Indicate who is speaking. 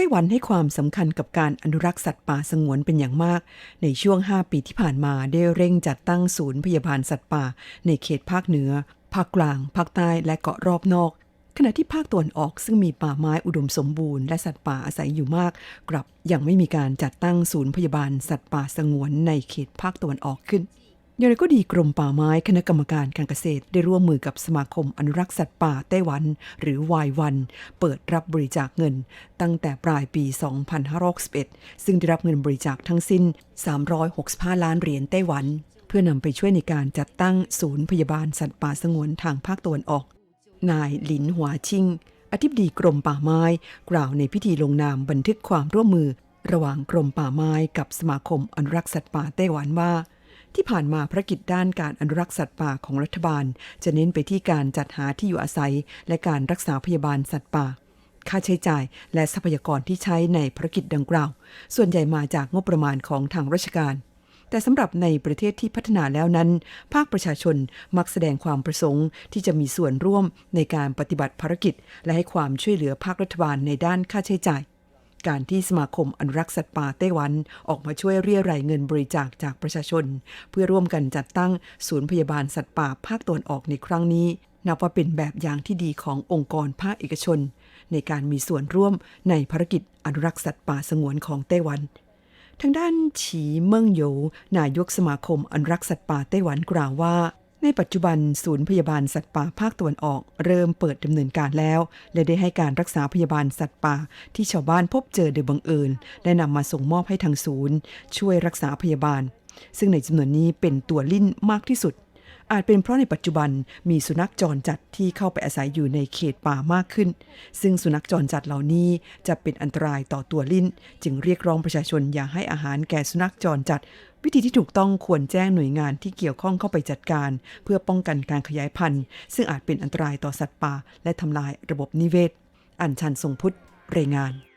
Speaker 1: ไต้หวันให้ความสำคัญกับการอนุรักษ์สัตว์ป่าสงวนเป็นอย่างมาก ในช่วง 5 ปีที่ผ่านมาได้เร่งจัดตั้งศูนย์พยาบาลสัตว์ป่า ในเขตภาคเหนือ ภาคกลาง ภาคใต้และเกาะรอบนอก ขณะที่ภาคตะวันออกซึ่งมีป่าไม้อุดมสมบูรณ์และสัตว์ป่าอาศัยอยู่มาก กลับยังไม่มีการจัดตั้งศูนย์พยาบาลสัตว์ป่าสงวนในเขตภาคตะวันออกขึ้น อย่างไรก็ดีกรมป่าไม้คณะกรรมการการเกษตร ได้ร่วมมือกับสมาคมอนุรักษ์สัตว์ป่าไต้หวัน หรือวายวัน เปิดรับบริจาคเงิน ตั้งแต่ปลายปี 2561 ซึ่งได้รับเงินบริจาคทั้งสิ้น 365 ล้านเหรียญไต้หวัน เพื่อนำไปช่วยในการจัดตั้งศูนย์พยาบาลสัตว์ป่าสงวนทางภาคตะวันออก นายหลินหัวชิง อธิบดีกรมป่าไม้ กล่าวในพิธีลงนามบันทึกความร่วมมือ ระหว่างกรมป่าไม้กับสมาคมอนุรักษ์สัตว์ป่าไต้หวันว่า ที่ผ่านมาภารกิจด้านการอนุรักษ์สัตว์ป่าของรัฐบาล จะเน้นไปที่การจัดหาที่อยู่อาศัย และการรักษาพยาบาลสัตว์ป่า ค่าใช้จ่ายและทรัพยากรที่ใช้ในภารกิจดังกล่าว ส่วนใหญ่มาจากงบประมาณของทางราชการแต่สำหรับในประเทศที่พัฒนาแล้วนั้น ภาคประชาชนมักแสดงความประสงค์ ที่จะมีส่วนร่วมในการปฏิบัติภารกิจ และให้ความช่วยเหลือภาครัฐบาลในด้านค่าใช้จ่าย การที่สมาคมอนุรักษ์สัตว์ป่าไต้หวันออกมาช่วยเรียรายเงินบริจาคจากประชาชน เพื่อร่วมกันจัดตั้งศูนย์พยาบาลสัตว์ป่าภาคตะวันออกในครั้งนี้ นับว่าเป็นแบบอย่างที่ดีขององค์กรภาคเอกชน ในการมีส่วนร่วมในภารกิจอนุรักษ์สัตว์ป่าสงวนของไต้หวันทางด้านฉีเมิ่งโหยนายกสมาคมอนุรักษ์สัตว์ป่าไต้หวันกล่าวว่า ในปัจจุบันศูนย์พยาบาลสัตว์ป่าภาคตะวันออก เริ่มเปิดดำเนินการแล้ว และได้ให้การรักษาพยาบาลสัตว์ป่า ที่ชาวบ้านพบเจอโดยบังเอิญและนำมาส่งมอบให้ทางศูนย์ ช่วยรักษาพยาบาล ซึ่งในจำนวนนี้เป็นตัวลิ่นมากที่สุด อาจเป็นเพราะในปัจจุบันมีสุนัขจรจัดที่เข้าไปอาศัยอยู่ในเขตป่ามากขึ้น ซึ่งสุนัขจรจัดเหล่านี้จะเป็นอันตรายต่อตัวลิ้น จึงเรียกร้องประชาชนอย่าให้อาหารแก่สุนัขจรจัด วิธีที่ถูกต้องควรแจ้งหน่วยงานที่เกี่ยวข้องเข้าไปจัดการ เพื่อป้องกันการขยายพันธุ์ ซึ่งอาจเป็นอันตรายต่อสัตว์ป่า และทำลายระบบนิเวศ อัญชันทรงพุทธรายงาน